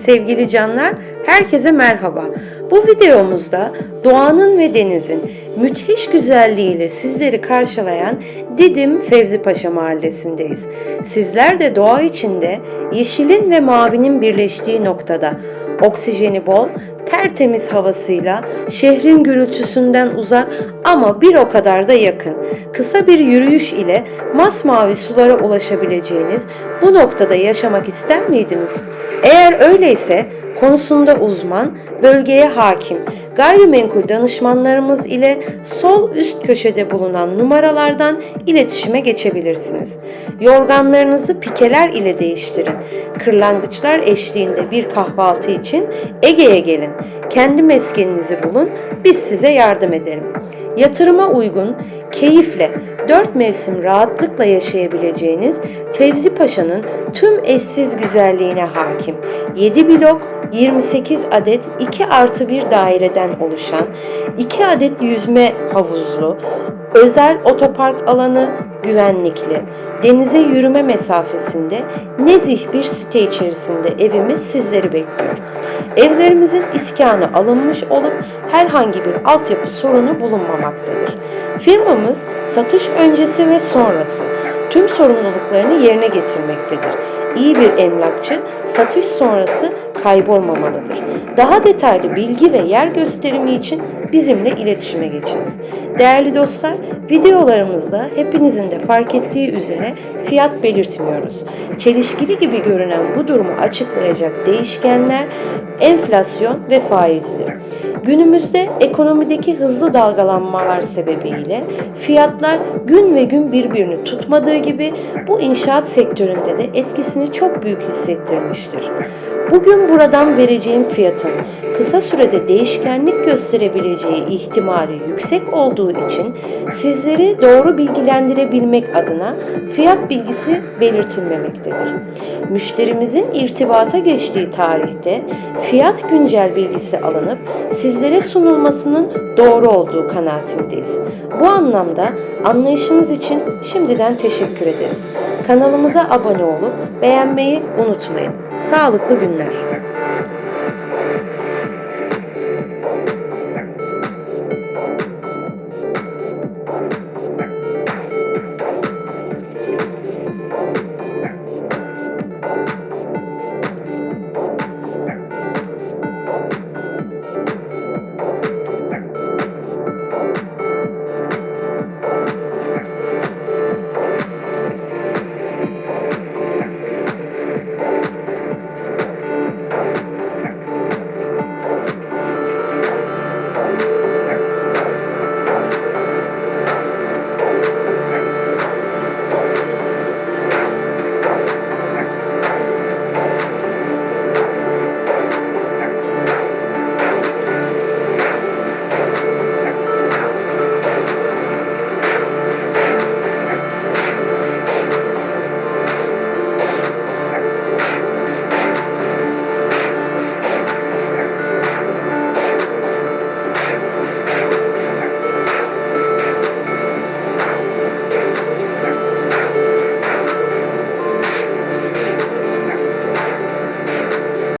Sevgili canlar, herkese merhaba. Bu videomuzda doğanın ve denizin müthiş güzelliğiyle sizleri karşılayan Didim Fevzi Paşa Mahallesi'ndeyiz. Sizler de doğa içinde yeşilin ve mavinin birleştiği noktada oksijeni bol, tertemiz havasıyla şehrin gürültüsünden uzak ama bir o kadar da yakın. Kısa bir yürüyüş ile masmavi sulara ulaşabileceğiniz bu noktada yaşamak ister miydiniz? Eğer öyleyse konusunda uzman, bölgeye hakim, gayrimenkul danışmanlarımız ile sol üst köşede bulunan numaralardan iletişime geçebilirsiniz. Yorganlarınızı pikeler ile değiştirin. Kırlangıçlar eşliğinde bir kahvaltı için Ege'ye gelin. Kendi meskeninizi bulun, biz size yardım edelim. Yatırıma uygun, keyifle, dört mevsim rahatlıkla yaşayabileceğiniz Fevzi Paşa'nın tüm eşsiz güzelliğine hakim. 7 blok, 28 adet 2 artı 1 daireden oluşan, 2 adet yüzme havuzlu, özel otopark alanı, güvenlikli, denize yürüme mesafesinde nezih bir site içerisinde evimiz sizleri bekliyor. Evlerimizin iskanı alınmış olup herhangi bir altyapı sorunu bulunmamaktadır. Firmamız satış öncesi ve sonrası tüm sorumluluklarını yerine getirmektedir. İyi bir emlakçı satış sonrası kaybolmamalıdır. Daha detaylı bilgi ve yer gösterimi için bizimle iletişime geçiniz. Değerli dostlar, videolarımızda hepinizin de fark ettiği üzere fiyat belirtmiyoruz. Çelişkili gibi görünen bu durumu açıklayacak değişkenler enflasyon ve faizdir. Günümüzde ekonomideki hızlı dalgalanmalar sebebiyle fiyatlar gün ve gün birbirini tutmadığı gibi bu inşaat sektöründe de etkisini çok büyük hissettirmiştir. Bugün buradan vereceğim fiyatın kısa sürede değişkenlik gösterebileceği ihtimali yüksek olduğu için sizleri doğru bilgilendirebilmek adına fiyat bilgisi belirtilmemektedir. Müşterimizin irtibata geçtiği tarihte fiyat güncel bilgisi alınıp sizlere sunulmasının doğru olduğu kanaatindeyiz. Bu anlamda anlayışınız için şimdiden teşekkür ederiz. Kanalımıza abone olup beğenmeyi unutmayın. Sağlıklı günler.